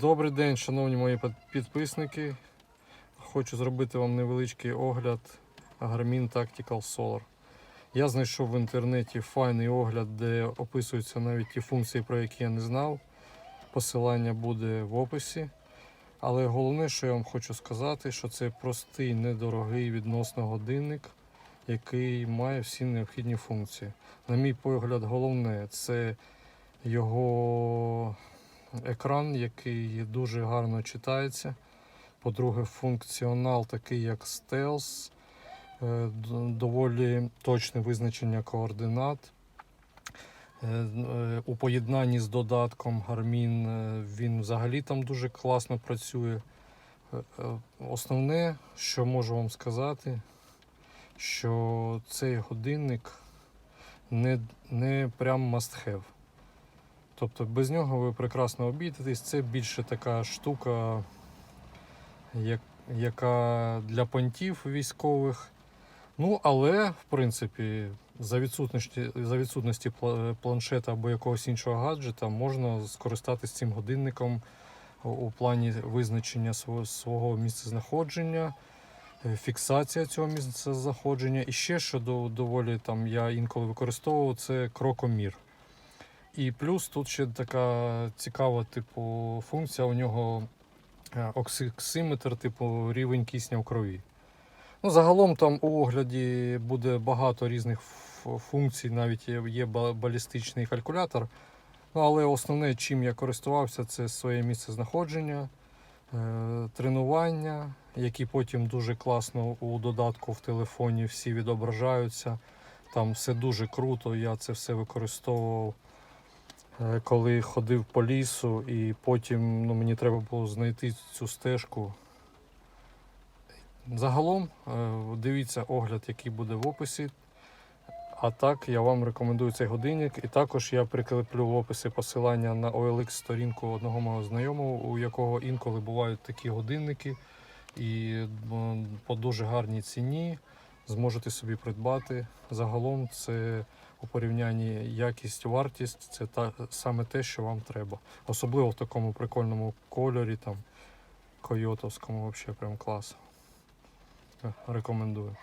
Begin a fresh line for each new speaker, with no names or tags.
Добрий день, шановні мої підписники. Хочу зробити вам невеличкий огляд Garmin Tactical Solar. Я знайшов в інтернеті файний огляд, де описуються навіть ті функції, про які я не знав. Посилання буде в описі. Але головне, що я вам хочу сказати, що це простий, недорогий відносно годинник, який має всі необхідні функції. На мій погляд, головне це його екран, який дуже гарно читається. По-друге, функціонал такий, як Stealth, е, доволі точне визначення координат. Е, е, У поєднанні з додатком е, він взагалі там дуже класно працює. Основне, що можу вам сказати, що цей годинник не, не прям must have. Тобто без нього ви прекрасно обійдетесь. Це більше така штука, як, яка для понтів військових. Ну, але, в принципі, за відсутності, за відсутності планшета або якогось іншого гаджета можна скористатися цим годинником у- плані визначення свого, місцезнаходження, е, фіксація цього місцезнаходження. І ще, що до- доволі там я інколи використовував, це крокомір. І плюс тут ще така цікава, типу, функція у нього е, оксиметр, типу рівень кисня в крові. Ну, загалом там у огляді буде багато різних функцій, навіть є, балістичний калькулятор. Ну, але основне, чим я користувався, це своє місце знаходження, е, тренування, які потім дуже класно у додатку в телефоні всі відображаються. Там все дуже круто, я це все використовував, коли ходив по лісу, і потім ну, мені треба було знайти цю стежку. Загалом е, дивіться огляд, який буде в описі. А так я вам рекомендую цей годинник. І також я прикріплю в описі посилання на OLX сторінку одного мого знайомого, у якого інколи бувають такі годинники. І по дуже гарній ціні зможете собі придбати. Загалом це у порівнянні якість-вартість це та, саме те, що вам треба. Особливо в такому прикольному кольорі, там койотовському, взагалі прям клас. Рекомендую.